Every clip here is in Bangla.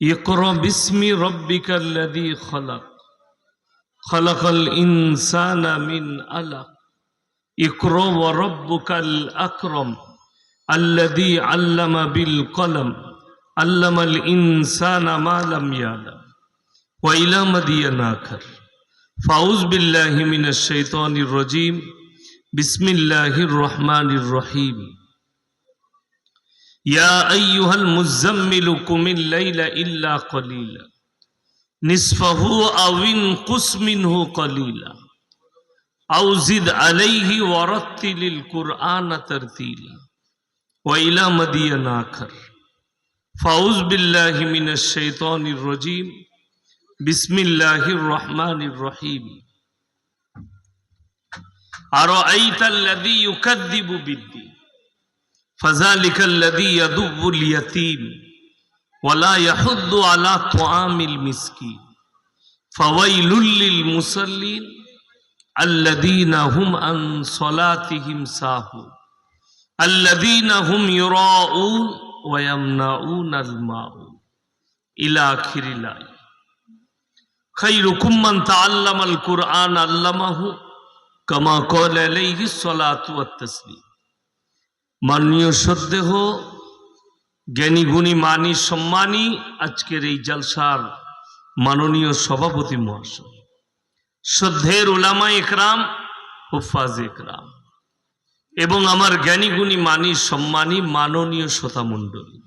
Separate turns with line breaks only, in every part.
ইকরা বিসমি রব্বিকাল্লাযী খলাক। খলাকাল ইনসানা মিন আলাক। ইকরা ওয়া রব্বুকাল আকরাম। আল্লাযী আল্লামা বিল কলম। আল্লামাল ইনসানা মা লাম ইয়ালাম। ওয়া ইলা মাদিয়ান আখার ফাউজ বিল্লাহি মিনাশ শাইতানির রাজীম। বিসমিল্লাহির রহমানির রহিম। يا أيها المزمل قم الليل إلا قليلا. نصفه أو انقص منه قليلا. أو زد عليه ورتل القرآن ترتيلا. وإلى مدين آخر. فأعوذ بالله من الشيطان الرجيم. بسم الله الرحمن الرحيم. أرأيت الذي يكذب بالدين؟ فذلك الذي يدب اليتيم ولا يحض على طعام المسكين. فويل للمصلين الذين هم عن صلاتهم ساهون الذين هم يراءون ويمنعون الماعون إلى آخر الآية. خيركم من تعلم القرآن علمه كما قال عليه الصلاة والتسليم. মাননীয় শ্রদ্ধেহ জ্ঞানী গুণী মানি সম্মানী আজকের এই জলসার মাননীয় সভাপতি মহাশয়। শ্রদ্ধের ওলামা একরাম হুফাজ একরাম। এবং আমার জ্ঞানী গুণী মানি সম্মানী মাননীয় শ্রোতা মণ্ডলী।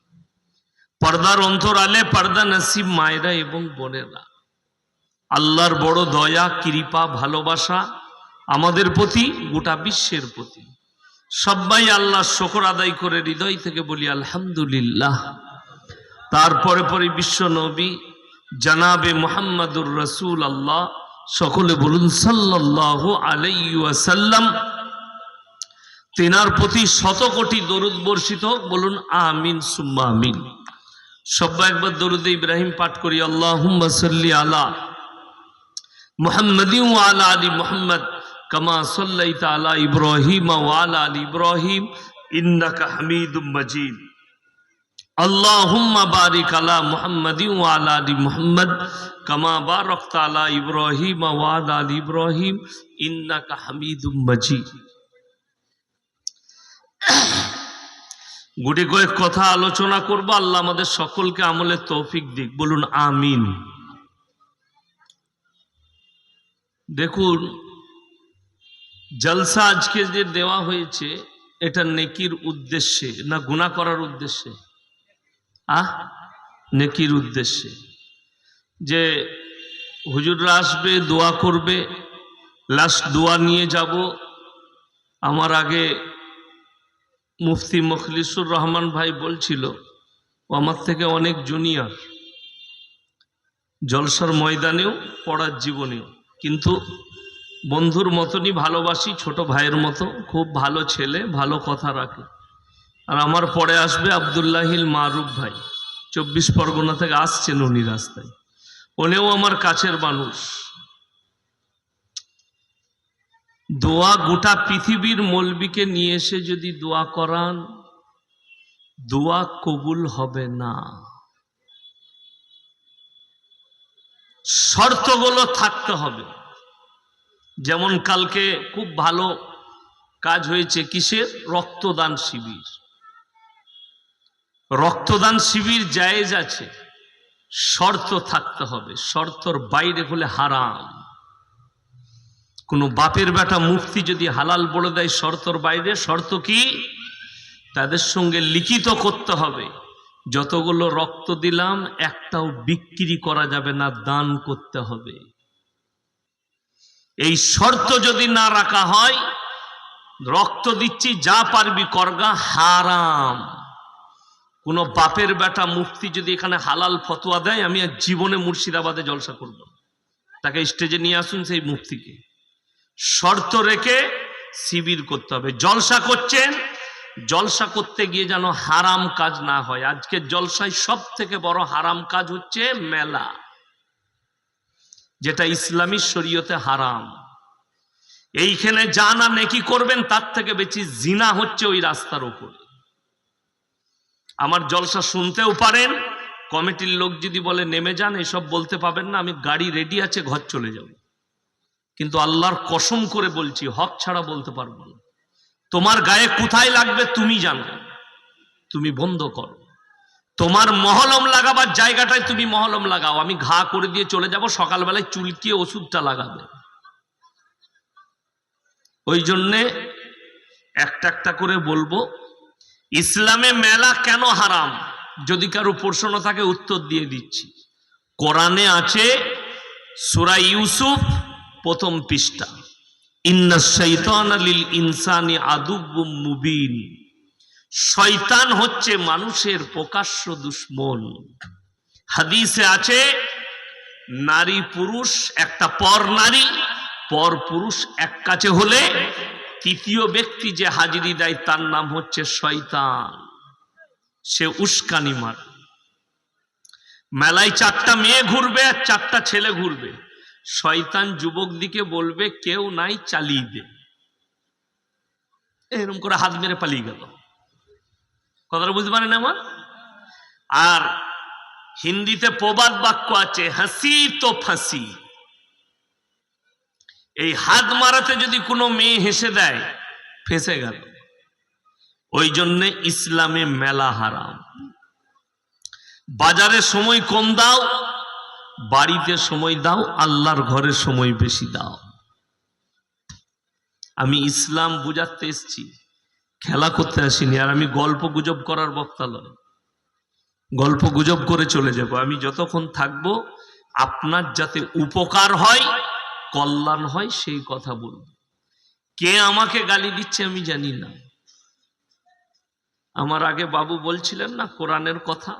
পর্দার অন্তরালে পর্দা নাসিব মায়েরা এবং বোনেরা। আল্লাহর বড় দয়া, কৃপা, ভালোবাসা আমাদের প্রতি, গোটা বিশ্বের প্রতি। সবাই আল্লাহ শকর আদায় করে হৃদয় থেকে বলি, আলহামদুলিল্লাহ। তারপরে পরে বিশ্ব নবী জানাবে মোহাম্মদুর রসুল আল্লাহ সকলে বলুন সাল্লাহ আলাইসাল্লাম তেনার প্রতি শত কোটি দরুদ বর্ষিত বলুন, আমিন, সুম্মা আমিন। সবাই একবার দরুদ ইব্রাহিম পাঠ করি আল্লাহ সাল্লি আলা মোহাম্মদ আলা আলী মোহাম্মদ। كما صليت على إبراهيم وعلى آل إبراهيم إنك حميد مجيد اللهم بارك على محمد وعلى آل محمد كما باركت على إبراهيم وعلى آل إبراهيم إنك حميد مجيد গুটি কয়েক কথা আলোচনা করব আল্লাহ আমাদের সকলকে আমলের তৌফিক দিক বলুন আমিন দেখুন জলসা আজকে যে দেওয়া হয়েছে, এটা নেকির উদ্দেশ্যে, না গুণা করার উদ্দেশ্যে? আহ? নেকির উদ্দেশ্যে। যে হুজুররা আসবে, দোয়া করবে, লাস্ট দোয়া নিয়ে যাব। আমার আগে মুফতি মখলিসুর রহমান ভাই বলছিল, ও আমার থেকে অনেক জুনিয়র। জলসার ময়দানেও, পড়ার জীবনেও। কিন্তু বন্ধুর মতনই ভালোবাসি, ছোট ভাইয়ের মতো। খুব ভালো ছেলে, ভালো কথা রাখে। আর আমার পরে আসবে আবদুল্লাহিল মারুফ ভাই। চব্বিশ পরগনা থেকে আসছেন উনি রাস্তায়। উনিও আমার কাছের মানুষ। দোয়া গোটা পৃথিবীর মলবিকে নিয়ে এসে যদি দোয়া করান, দোয়া কবুল হবে না। শর্তগুলো থাকতে হবে। যেমন কালকে খুব ভালো কাজ হয়েছে কিসের? রক্তদান শিবির। রক্তদান শিবির জায়েজ আছে। শর্ত থাকতে হবে। শর্তর বাইরে হলে হারাম। কোনো বাপের বেটা মুক্তি যদি হালাল বলে দেয় শর্তর বাইরে, শর্ত কি? তাদের সঙ্গে লিখিত করতে হবে। যতগুলো রক্ত দিলাম, একটাও বিক্রি করা যাবে না, দান করতে হবে। এই শর্ত যদি না রাখা হয়, রক্ত দিচ্ছি, যা পারবি করগা হারাম। কোন বাপের বেটা মুক্তি যদি এখানে হালাল ফতোয়া দেয়, আমি আর জীবনে মুর্শিদাবাদে জলসা করব তাকে স্টেজে নিয়ে আসুন সেই মুক্তিকে শর্ত রেখে শিবির করতে হবে। জলসা করছেন, জলসা করতে গিয়ে যেন হারাম কাজ না হয়। আজকে জলসায় সব থেকে বড় হারাম কাজ হচ্ছে মেলা। যেটা ইসলামী শরীয়তে হারাম। এইখানে যা না নেকি করবেন, তার থেকে বেশি জিনা হচ্ছে ওই রাস্তার উপরে আমার জলসা শুনতেও পারেন, কমিটির লোক যদি বলে, নেমে যান, এসব বলতে পাবেন না, আমি গাড়ি রেডি আছে, ঘর চলে যাব। কিন্তু আল্লাহর কসম করে বলছি, হক ছাড়া বলতে পারব না। তোমার গায়ে কোথায় লাগবে, তুমি জানো তুমি বন্ধ করো। তোমার মহলম লাগাবার জায়গাটায় তুমি মহলম লাগাও। আমি ঘা করে দিয়ে চলে যাব, সকালবেলায় চুলকিয়ে ওষুধটা লাগাবে। ওই জন্যে একটা একটা করে বলব, ইসলামে মেলা কেন হারাম? যদি কারও প্রশ্ন থাকে, উত্তর দিয়ে দিচ্ছি। কোরআনে আছে, সুরা ইউসুফ, প্রথম পৃষ্ঠা। ইন্না শৈতান লিল ইনসানি আদুব্বুম মুবিন। শয়তান হচ্ছে মানুষের প্রকাশ্য দুশ্মন। হাদিসে আছে, নারী পুরুষ একটা পর নারী, পর পুরুষ এক কাছে হলে তৃতীয় ব্যক্তি যে হাজিরি দেয় তার নাম হচ্ছে শয়তান। সে উস্কানি মার। মেলায় চারটা মেয়ে ঘুরবে আর চারটা ছেলে ঘুরবে। শয়তান যুবক দিকে বলবে, কেউ নাই, চালিয়ে দে। এরকম করে হাত মেরে পালিয়ে গেল। কথাটা বুঝতে পারেন আমার? আর হিন্দিতে প্রবাদ বাক্য আছে, হাসি তো ফাঁসি। এই হাত মারাতে যদি কোনো মেয়ে হেসে দেয়, ফেসে গেল। ওই জন্যে ইসলামে মেলা হারাম। বাজারে সময় কম দাও, বাড়িতে সময় দাও, আল্লাহর ঘরে সময় বেশি দাও। আমি ইসলাম বুঝাতে এসছি। খেলা করতে আসিনি, আর আমি গল্প গুজব করার বক্তা নয় গল্প গুজব করে চলে যাব। আমি যতক্ষণ থাকব, আপনার যাতে উপকার হয়, কল্যাণ হয়, সেই কথা বলব। কে আমাকে গালি দিচ্ছে আমি জানি না। আমার আগে বাবু বলছিলেন না, কোরআনের কথা?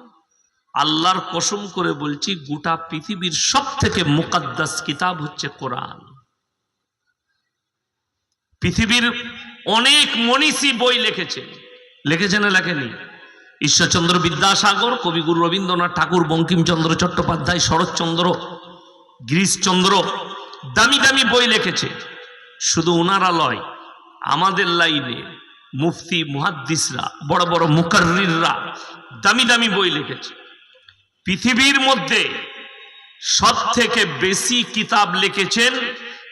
আল্লাহর কসম করে বলছি, গোটা পৃথিবীর সব থেকে মুকাদ্দাস কিতাব হচ্ছে কোরআন। পৃথিবীর অনেক মনীষী বই লিখেছে। লিখেছে না লেখেনি ঈশ্বরচন্দ্র বিদ্যাসাগর, কবিগুরু রবীন্দ্রনাথ ঠাকুর, বঙ্কিমচন্দ্র চট্টোপাধ্যায়, শরৎচন্দ্র, গিরিশচন্দ্র, দামি দামি বই লিখেছে। শুধু ওনারা লয়, আমাদের লাইনে মুফতি মুহাদ্দিসরা, বড় বড় মুকাররিররা দামি দামি বই লিখেছে। পৃথিবীর মধ্যে সব থেকে বেশি কিতাব লিখেছেন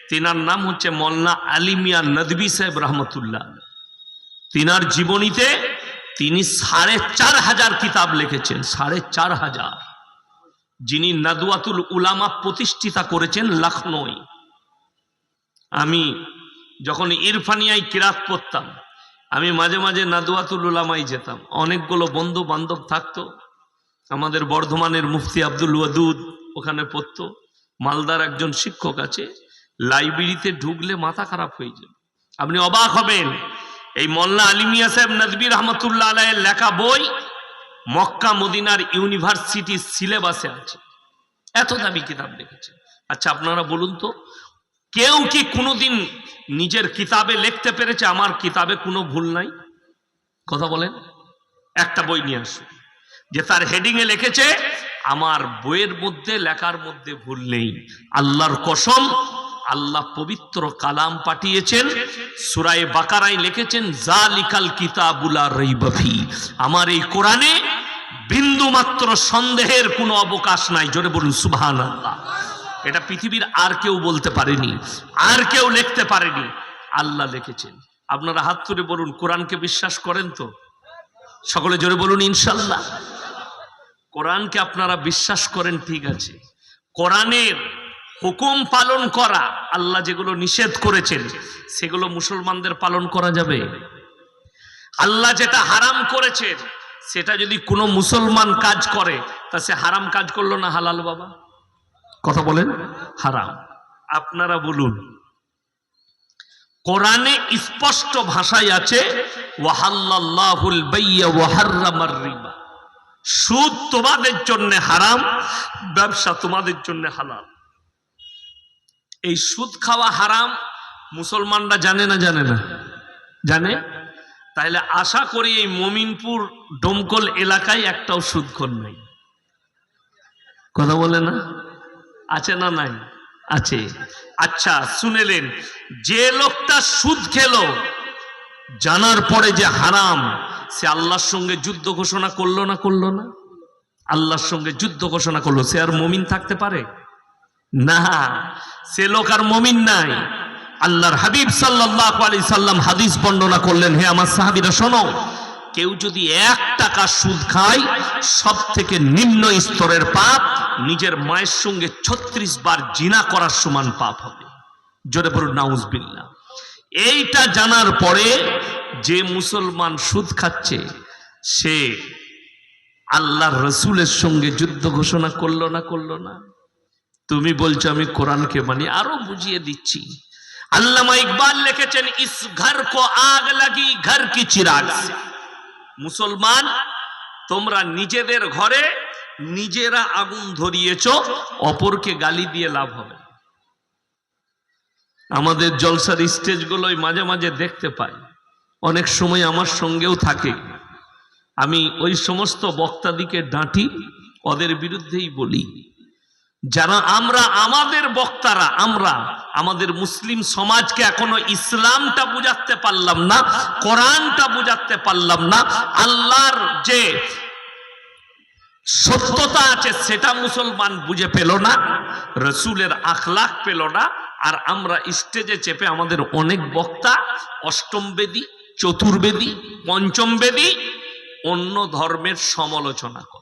তিনার নাম হচ্ছে মল্লা আলিমিয়া নদবী সাহেব রহমতুল্লাহ। তিনার জীবনীতে তিনি সাড়ে চার হাজার কিতাব লিখেছেন, সাড়ে চার হাজার। যিনি নাদুয়াতুল উলামা প্রতিষ্ঠিতা করেছেন লখনৌ আমি যখন ইরফানিয়ায় কিরাত পড়তাম, আমি মাঝে মাঝে নাদুয়াতুল উলামাই যেতাম। অনেকগুলো বন্ধু বান্ধব থাকতো, আমাদের বর্ধমানের মুফতি আব্দুল ওয়াদুদ ওখানে পড়তো, মালদার একজন শিক্ষক আছে লাইব্রেরিতে ঢুকলে মাথা খারাপ হয়ে যাবে। আপনি অবাক হবেন, এই মোল্লা আলিমিয়া সাহেব নদবী রহমতুল্লাহ আলাইয়ের লেখা বই মক্কা মদিনার ইউনিভার্সিটি সিলেবাসে আছে। এত দামি কিতাব লিখেছে আচ্ছা আপনারা বলুন তো, কেউ কি কোনোদিন নিজের কিতাবে লিখতে পেরেছে, আমার কিতাবে কোনো ভুল নাই? কথা বলেন, একটা বই নিয়ে আসুন, যে তার হেডিং এ লিখেছে, আমার বইয়ের মধ্যে, লেখার মধ্যে ভুল নেই। আল্লাহর কসম আল্লাহ পবিত্র কালাম পাঠিয়েছেন, সুরায় বাকারায় লিখেছেন, জালিকাল কিতাবুলা রইবাফি আমার এই কোরআনে বিন্দু মাত্র সন্দেহের কোনো অবকাশ নাই। জোরে বলুন সুবহান আল্লাহ এটা পৃথিবীর আর কেউ বলতে পারেনি, আর কেউ লিখতে পারেনি। আল্লাহ লিখেছেন। আপনারা হাত তুলে বলুন, কোরআনকে বিশ্বাস করেন তো? সকলে জোরে বলুন, ইনশাল্লাহ। কোরআনকে আপনারা বিশ্বাস করেন, ঠিক আছে। কোরআনের হুকুম পালন করা, আল্লাহ যেগুলো নিষেধ করেছেন, সেগুলো মুসলমানদের পালন করা যাবে। আল্লাহ যেটা হারাম করেছেন, সেটা যদি কোনো মুসলমান কাজ করে, তা সে হারাম কাজ করল না হালাল বাবা? কথা বলেন, হারাম। আপনারা বলুন, কোরআনে স্পষ্ট ভাষায় আছে সুদ তোমাদের জন্য হারাম, ব্যবসা তোমাদের জন্য হালাল। এই সুদ খাওয়া হারাম, মুসলমানরা জানে না জানে না। জানে? তাহলে আশা করি এই মমিনপুর ডোমকল এলাকায় একটাও সুদখোর নাই। কথা বলে না? আছে না নাই? আছে। আচ্ছা শুনেলেন যে লোকটা সুদ খেলো, জানার পরে যে হারাম, সে আল্লাহর সঙ্গে যুদ্ধ ঘোষণা করল না করল না? আল্লাহর সঙ্গে যুদ্ধ ঘোষণা করল, সে আর মমিন থাকতে পারে? না, সে লোক আর মমিন নাই। আল্লাহর হাবিব সাল্লাল্লাহু আলাইহি সাল্লাম হাদিস বর্ণনা করলেন, হে আমার সাহাবীরা, শোনো, কেউ যদি এক টাকা সুদ খায় সব থেকে নিম্ন স্তরের পাপ নিজের মায়ের সঙ্গে ছত্রিশ বার জিনা করার সমান পাপ হবে। জোরে বলুন, নাউজবিল্লাহ। এইটা জানার পরে যে মুসলমান সুদ খাচ্ছে, সে আল্লাহর রসুলের সঙ্গে যুদ্ধ ঘোষণা করল না করল না? তুমি বলছো আমি কোরআনকে মানি, আরও বুঝিয়ে দিচ্ছি। আল্লামা ইকবাল লিখেছেন, ইস ঘর কো আগ লাগি, ঘর কি চিরাগ। মুসলমান, তোমরা নিজেদের ঘরে নিজেরা আগুন ধরিয়েছ, অপরকে গালি দিয়ে লাভ হবে আমাদের জলসার স্টেজগুলোই মাঝে মাঝে দেখতে পাই, অনেক সময় আমার সঙ্গেও থাকে। আমি ওই সমস্ত বক্তাদিকে ডাঁটি, ওদের বিরুদ্ধেই বলি। যারা আমরা, আমাদের বক্তারা, আমরা, আমাদের মুসলিম সমাজকে এখনও ইসলামটা বুঝাতে পারলাম না, কোরআনটা বুঝাতে পারলাম না, আল্লাহর যে সত্যতা আছে সেটা মুসলমান বুঝে পেল না, রসুলের আখলাখ পেল না, আর আমরা স্টেজে চেপে আমাদের অনেক বক্তা, অষ্টম বেদী, চতুর্বেদী, পঞ্চম বেদী, অন্য ধর্মের সমালোচনা করে।